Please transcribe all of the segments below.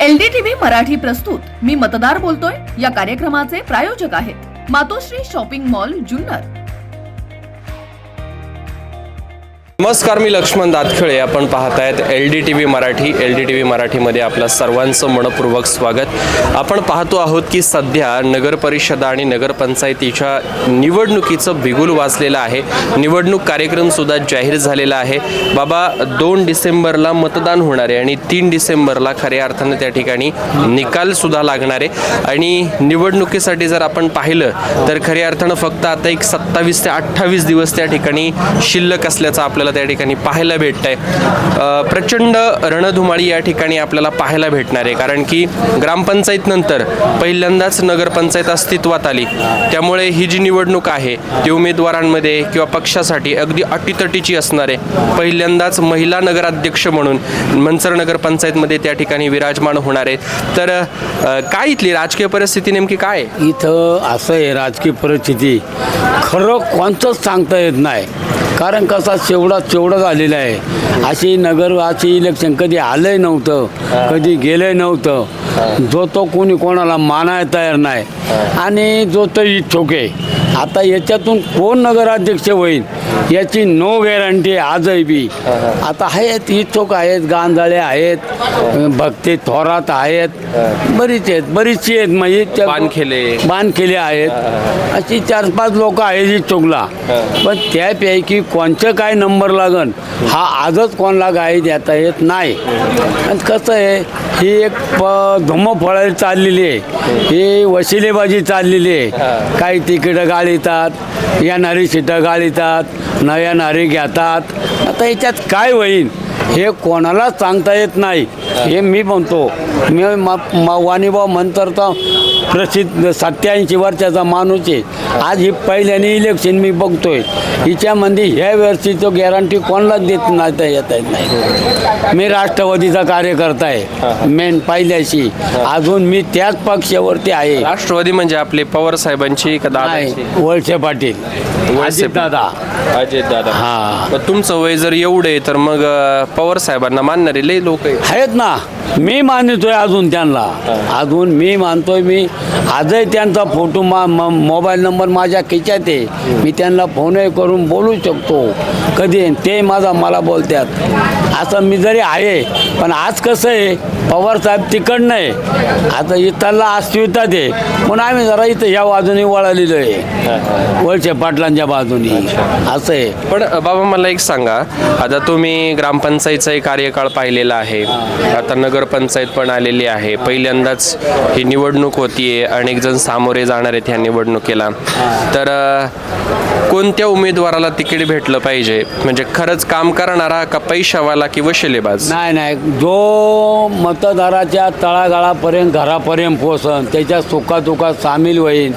LDTV Marathi प्रस्तुत. मी मतदार बोलतोय. या कार्यक्रमाचे प्रायोजक आहेत मातोश्री शॉपिंग मॉल जुन्नर नमस्कार मी लक्ष्मण दातखळे. आपण पाहत आहेत L D T V Marathi. L D T V मराठीमध्ये आपलं सर्वांचं मनपूर्वक स्वागत. आपण पाहतो आहोत की सध्या नगरपरिषद आणि नगरपंचायतीच्या निवडणुकीचं बिगुल वाचलेलं आहे. निवडणूक कार्यक्रमसुद्धा जाहीर झालेला आहे. बाबा दोन डिसेंबरला मतदान होणार आहे आणि तीन डिसेंबरला खऱ्या अर्थानं त्या ठिकाणी निकालसुद्धा लागणार आहे. आणि निवडणुकीसाठी जर आपण पाहिलं तर खऱ्या अर्थानं फक्त आता एक सत्तावीस ते अठ्ठावीस दिवस त्या ठिकाणी शिल्लक असल्याचं आपल्याला त्या ठिकाणी पाहायला भेटत आहे प्रचंड रणधुमाळी या ठिकाणी आपल्याला पाहायला भेटणार आहे. कारण की ग्रामपंचायतनंतर पहिल्यांदाच नगरपंचायत अस्तित्वात आली. त्यामुळे ही जी निवडणूक आहे ती उमेदवारांमध्ये किंवा पक्षासाठी अगदी अटीतटीची असणार आहे. पहिल्यांदाच महिला नगराध्यक्ष म्हणून मंचर नगरपंचायतमध्ये त्या ठिकाणी विराजमान होणार आहेत. तर काय इथली राजकीय परिस्थिती नेमकी काय इथं असं आहे राजकीय परिस्थिती खरं कोणतंच सांगता येत नाही. कारण कसा शेवडा शेवडा झालेला आहे. अशी नगर अशी इलेक्शन कधी आलंय नव्हतं कधी गेलंय नव्हतं. जो तो कोणी कोणाला मानायला तयार नाही. आणि जो तो इच्छुक आहे. आता याच्यातून कोण नगराध्यक्ष होईल याची नो गॅरंटी आजही बी. आता आहेत इच्छुक आहेत गांजाळे आहेत भक्ती थोरात आहेत. बरीच आहेत बरीचशी आहेत. म्हणजे त्या-. बांधकेले आहेत. अशी चार पाच लोक आहेत इच्छुकला. पण त्यापैकी कोणचं काय नंबर लागन. हा आजच कोणाला गाई देता येत नाही. आणि कसं आहे ही एक प धुमं चाललेली आहे. ही वशिलेबाजी चाललेली आहे. काही तिकीटं गाळीतात येणारी सीटं गाळीतात न येणारी घेतात. आता याच्यात काय होईल हे कोणालाच सांगता येत नाही. हे मी म्हणतो. मी मा- वाणीभाऊ म्हणतर तर प्रसिद्ध सत्याऐंशी वर्षाचा माणूस आहे. आज ही पहिल्याने इलेक्शन मी बघतोय. हिच्यामध्ये ह्या वर्षीचं गॅरंटी कोणालाच देत नाही येत येत नाही. मी राष्ट्रवादीचा कार्यकर्ता आहे. मेन पहिल्याशी. अजून मी त्याच पक्षावरती आहे. राष्ट्रवादी म्हणजे आपले पवार साहेबांची का नाही दादाची वळसे पाटील. वळसे दादा अजित दादा हा. तुमचं वय जर एवढं आहे तर मग पवार साहेबांना मानणारे लय लोक आहेत. ना. मी मानतोय अजून त्यांना. अजून मी मानतोय मी. आजही त्यांचा फोटो मा म- मोबाईल नंबर माझ्या खिच्यात आहे. मी त्यांना फोनही करून बोलू शकतो. कधी ते माझा मला बोलतात असं मी जरी आहे पण आज कसं आहे? पवार साहेब तिकडनं आहे. आता इथला अस्तित्वात आहे. म्हणून आम्ही जरा इथं ह्या बाजूने वळलेलो आहे. वळसे पाटलांच्या बाजूनी. असं आहे. पण अ, बाबा मला एक सांगा. आता तुम्ही ग्रामपंचायतचाही कार्यकाळ पाहिलेला आहे. आता नगरपंचायत पण आलेली आहे. पहिल्यांदाच ही निवडणूक होतीये. अनेक जण सामोरे जाणार आहेत ह्या निवडणुकीला. तर कोणत्या उमेदवाराला तिकीट भेटलं पाहिजे? म्हणजे खरंच काम करणारा का पैशावाला की वशिलेबाज नाही नाही. जो मतदाराच्या तळागाळापर्यंत घरापर्यंत पोहोचन त्याच्या सुखादुखात सामील होईल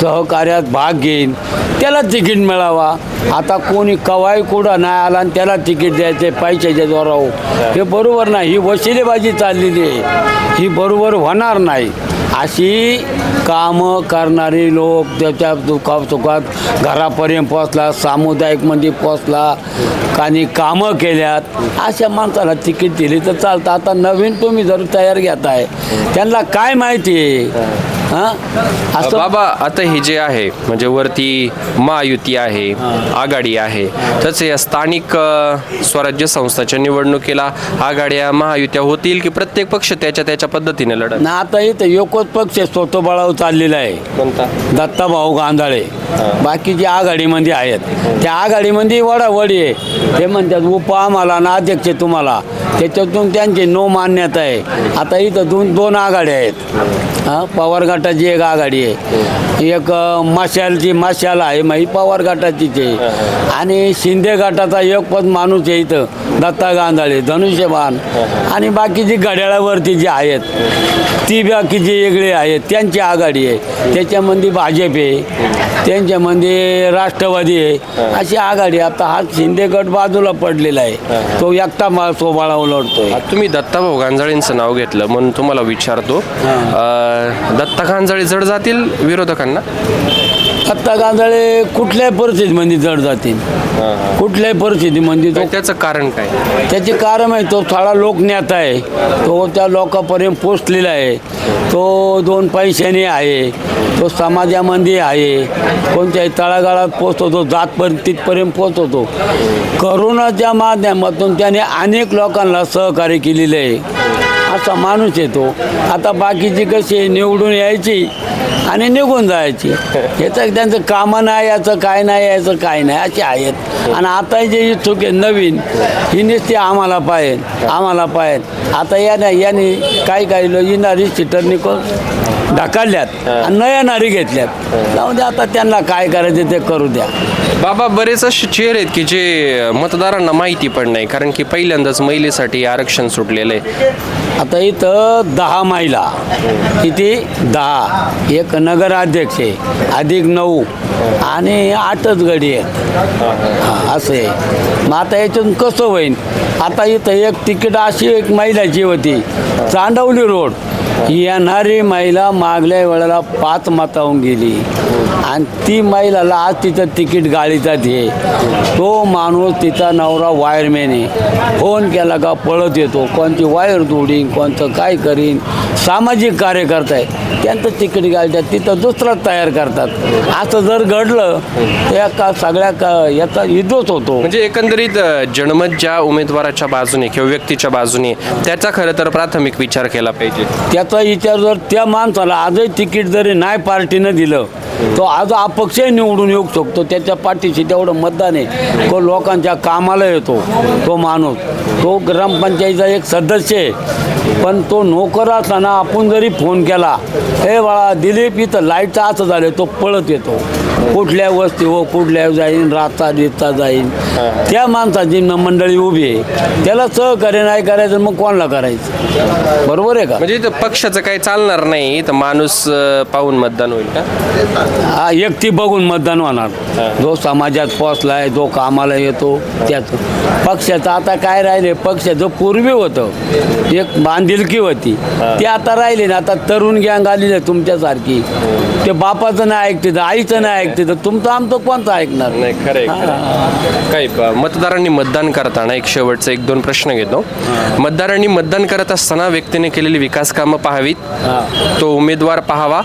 सहकार्यात भाग घेईन त्याला तिकीट मिळावा. आता कोणी कवाई कुठं नाही आला आणि त्याला तिकीट द्यायचे पैशाच्या जोरावर. हे बरोबर नाही. ही वशिलेबाजी चाललेली आहे. ही बरोबर होणार नाही. अशी कामं करणारे लोक त्याच्या दुखा सुखात घरापर्यंत पोचला सामुदायिकमध्ये पोचला आणि कामं केल्यात. अशा माणसाला तिकीट दिली तर चालतं. आता नवीन तुम्ही जर तयार घेताय त्यांना काय माहिती आहे? हां? असं? बाबा आता हे जे आहे म्हणजे वरती महायुती आहे आघाडी आहे तसे या स्थानिक अ, स्वराज्य संस्थाच्या निवडणुकीला आघाड्या महायुत्या होतील की प्रत्येक पक्ष त्याच्या त्याच्या पद्धतीने लढत? ना आता इथं एकच पक्ष स्वतःबळावर चाललेला आहे. कोणता? दत्ताभाऊ गांधाळे. बाकीचे आघाडीमध्ये आहेत त्या आघाडीमध्ये वडावडी आहे. ते म्हणतात उप आम्हाला ना अध्यक्ष तुम्हाला. त्याच्यातून त्यांची नो मान्यता आहे. आता इथं दोन दोन आघाड्या आहेत. हां पवार गटाची एक आघाडी आहे. एक अ, मशालची मशाल आहे मग ही पवार गटाचीच आहे. आणि शिंदे गटाचा एक पद माणूस आहे इथं दत्ता गांधाळे धनुष्यबाण. आणि बाकीची घड्याळावरती जी आहेत ती बाकीची वेगळी आहेत त्यांची आघाडी आहे. त्याच्यामध्ये भाजप आहे त्यांच्यामध्ये राष्ट्रवादी आहे. अशी आघाडी आता हा शिंदे गट बाजूला पडलेला आहे. तो एकटा लढतोय आता तुम्ही दत्ताभाऊ गांजाळेंचं नाव घेतलं म्हणून तुम्हाला विचारतो. दत्ता गांजाळे जड जातील विरोधकांना? दत्ता गांधळे कुठल्याही परिस्थितीमध्ये जड जातील. कुठल्याही परिस्थितीमध्ये तो त्याचं कारण काय? त्याचे कारण आहे तो थोडा लोकनेता आहे. तो त्या लोकांपर्यंत पोचलेला आहे. तो दोन पैशाने आहे. तो समाजामध्ये आहे. कोणत्याही तळागाळात पोचवतो जातपर्यंत तिथपर्यंत पोचवतो करोनाच्या माध्यमातून त्याने अनेक लोकांना सहकार्य केलेलं आहे. असा माणूस येतो आता बाकीची कशी निवडून यायची आणि निघून जायची. याचं त्यांचं कामं नाही याचं काय नाही याचं काय नाही असे आहेत. आणि आता जे इच्छुक आहे नवीन ही नुसती आम्हाला पाहिजे आम्हाला पाहिजे. आता या नाही याने काही काही लोक येणारी सीटरनी कोण ढकलल्यात आणि न येणारी घेतल्यात. जाऊ द्या आता त्यांना काय करायचं ते करू द्या. बाबा बरेच असे चेहरे आहेत की जे मतदारांना माहिती पण नाही कारण की पहिल्यांदाच महिलेसाठी आरक्षण सुटलेलं आहे. आता इथं दहा महिला. किती? दहा. एक नगराध्यक्ष आहे. अधिक नऊ. आणि आठच गडी आहेत. हा, असं आहे. मग आता याच्यातून कसं होईल आता इथं एक तिकीट अशी एक महिलाची होती. चांडवली रोड. येणारी महिला मागल्या वेळेला पाच माताहून गेली. आणि ती महिलाला आज तिचं तिकीट गाडीचा ये तो माणूस तिचा नवरा वायरमॅन आहे. फोन केला का पळत येतो. कोणती वायर तोडीन कोणतं काय करीन. सामाजिक कार्यकर्ता आहे त्यांचं तिकीट गाडीतात तिथं दुसरंच तयार करतात. असं जर घडलं तर एका सगळ्या का याचा युद्धच होतो. म्हणजे एकंदरीत जनमत ज्या उमेदवाराच्या बाजूने किंवा व्यक्तीच्या बाजूने त्याचा खरं तर प्राथमिक विचार केला पाहिजे. त्याचा विचार जर त्या माणसाला आजही तिकीट जरी नाही पार्टीनं दिलं तो आज अपक्षही निवडून येऊ शकतो. त्याच्या पाठीशी तेवढं मतदान आहे. तो लोकांच्या कामाला येतो तो माणूस. तो ग्रामपंचायतीचा एक सदस्य आहे. पण तो नोकर असताना आपण जरी फोन केला हे बाळा दिलीप इथं लाईटचं असं झालं तो पळत येतो. कुठल्या वस्ती हो कुठल्या जाईन रास्ता देता जाईन. त्या माणसाची न मंडळी उभी आहे. त्याला सहकार्य नाही करायचं मग कोणाला करायचं? बरोबर आहे का? म्हणजे इथं पक्षाचं काही चालणार नाही तर माणूस पाहून मतदान होईल का? हा व्यक्ती बघून मतदान होणार. जो समाजात पोचलाय जो कामाला येतो त्याच. पक्षाचं आता काय राहिले पक्षाचं पूर्वी होतं. एक बांधिलकी होती. ती आता राहिली ना आता तरुण गँग आली नाही तुमच्यासारखी. ते बापाचं नाही ऐकते तर आईचं नाही ऐकते तर तुमचं आमचं कोणतं ऐकणार? नाही खरं. काही प- मतदारांनी मतदान करताना एक शेवटचा एक दोन प्रश्न घेतो. मतदारांनी मतदान करत असताना व्यक्तीने केलेली विकास कामं पाहावीत तो उमेदवार पाहावा.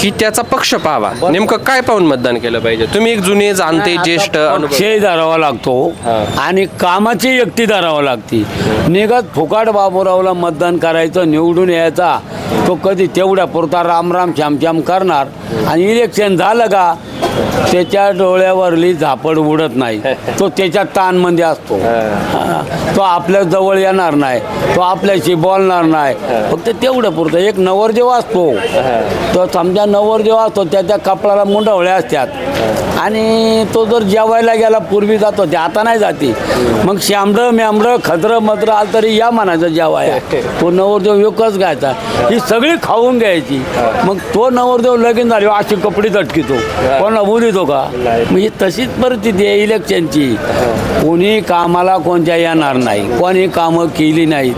की त्याचा पक्ष पाहावा नेमकं काय पाहून मतदान केलं पाहिजे? तुम्ही एक जुने जाणते ज्येष्ठ अनुभव. पक्षही धरावा लागतो आणि कामाची व्यक्ती धरावा लागते. निघत फुकाट बाबूरावला मतदान करायचं निवडून यायचा तो कधी तेवढ्या पुरता रामराम श्यामश्याम करणार. आणि इलेक्शन झालं का त्याच्या डोळ्यावरली झापड उडत नाही. तो त्याच्या ताणमध्ये असतो. हा. तो आपल्या जवळ येणार नाही. तो आपल्याशी बोलणार नाही. फक्त तेवढं पुरतं. एक नवरदेव असतो. तो समजा नवरदेव असतो त्याच्या कापडाला मुंडवळ्या असतात. आणि तो जर जेवायला गेला पूर्वी जातो ते आता नाही जाते. मग श्यामडं म्यामडं खद्र मद्र आलं तरी या म्हणायचं जेवाया. तो नवरदेव विकच घ्यायचा ही सगळी खाऊन घ्यायची. मग तो नवरदेव लगीन झाले अशी कपडे चटकितो कोणाला बोलितो का? म्हणजे तशीच परिस्थिती आहे इलेक्शनची. कोणी कामाला कोणत्या येणार नाही. कोणी कामं केली नाहीत.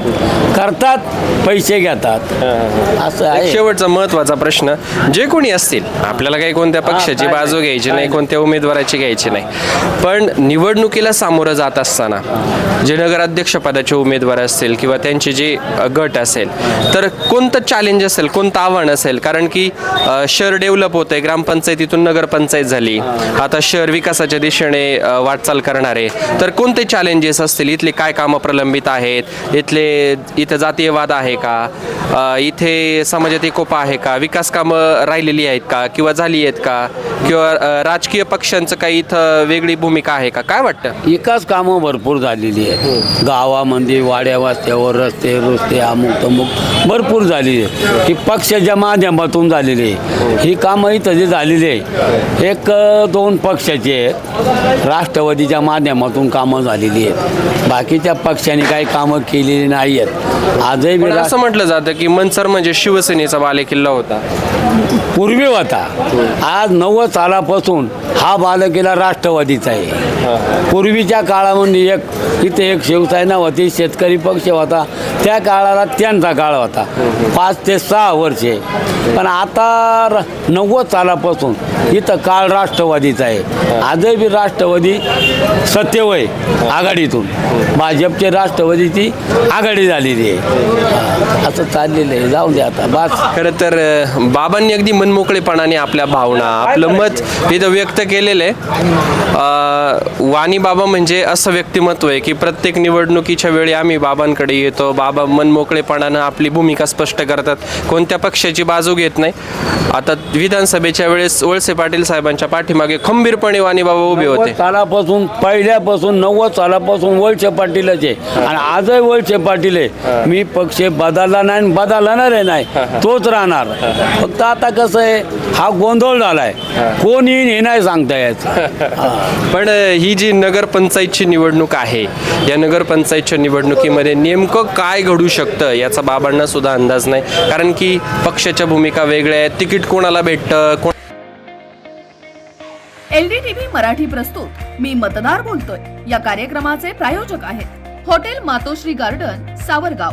करतात पैसे घेतात. असं शेवटचा महत्त्वाचा प्रश्न. जे कोणी असतील आपल्याला काही कोणत्या पक्षाची बाजू घ्यायची नाही नाही. त्या उमेदवाराची घ्यायची नाही. पण निवडणुकीला सामोरं जात असताना जे नगराध्यक्षपदाचे उमेदवार असतील किंवा त्यांचे जे गट असेल तर कोणतं चॅलेंज असेल कोणतं आव्हान असेल? कारण की शहर डेव्हलप होत आहे ग्रामपंचायतीतून नगरपंचायत झाली आता शहर विकासाच्या दिशेने वाटचाल करणार आहे तर कोणते चॅलेंजेस असतील? इथले काय कामं प्रलंबित आहेत? इथले इथं जातीयवाद आहे का? इथे समाजात एकोपा आहे का? विकास कामं राहिलेली आहेत का? किंवा झाली आहेत का? किंवा राजकीय राजकीय पक्षांचं काही इथं वेगळी भूमिका आहे का? काय वाटतं? विकास कामं भरपूर झालेली आहेत. गावामध्ये वाड्या वास्त्यावर रस्ते रुस्ते अमुक तमुक भरपूर झालेली आहे ही पक्षाच्या माध्यमातून झालेली आहे. ही कामं इथं जे झालेली आहे एक दोन पक्षाचे आहेत. राष्ट्रवादीच्या माध्यमातून कामं झालेली आहेत. बाकीच्या पक्षांनी काही कामं केलेली नाही आहेत. आजही पण असं म्हटलं जातं की मनसर म्हणजे शिवसेनेचा बालेकिल्ला होता. पूर्वी होता आज नव्वद सालापासून हा बालकिल्ला राष्ट्रवादीचा आहे. पूर्वीच्या काळामध्ये एक इथे एक शिवसेना होती शेतकरी पक्ष होता. त्या काळाला त्यांचा काळ होता. पाच ते सहा वर्षे. पण आता नव्वद सालापासून इथं काळ राष्ट्रवादीचा आहे. आजही बी राष्ट्रवादी सत्यवय आघाडीतून. भाजपचे राष्ट्रवादीची आघाडी झालेली आहे. असं चाललेलं आहे. जाऊ दे आता बस. खरं तर बाबांनी अगदी मनमोकळेपणाने आपल्या भावना आपलं मत इथं व्यक्त केलेलं आहे. वाणी बाबा म्हणजे असं व्यक्तिमत्व आहे की प्रत्येक निवडणुकीच्या वेळी आम्ही बाबांकडे येतो बाबा मनमोकळेपणानं आपली भूमिका स्पष्ट करतात. कोणत्या पक्षाची बाजू घेत नाही. आता विधानसभेच्या वेळेस वळसे पाटील साहेबांच्या पाठीमागे खंबीरपणे वाणी बाबा उभे होते. सालापासून पहिल्यापासून नव्वद सालापासून वळसे पाटीलच आहे. आणि आजही वळसे पाटील आहे. मी पक्ष बदलला नाही बदलणार नाही. तोच राहणार. फक्त आता कसं आहे हा गोंधळ झालाय. कोण येईन हे नाही सांगता येत. पण ही जी नगरपंचायतची निवडणूक आहे या नगरपंचायतच्या निवडणुकीमध्ये नेमकं काय घडू शकतं याचा बाबांना सुद्धा अंदाज नाही. कारण की पक्षाच्या भूमिका वेगळ्या आहेत. तिकीट कोणाला भेटतं? कोण एलडीटीव्ही मराठी प्रस्तुत. मी मतदार बोलतोय. या कार्यक्रमाचे प्रायोजक आहेत. Hotel Matoshree garden Savargaon.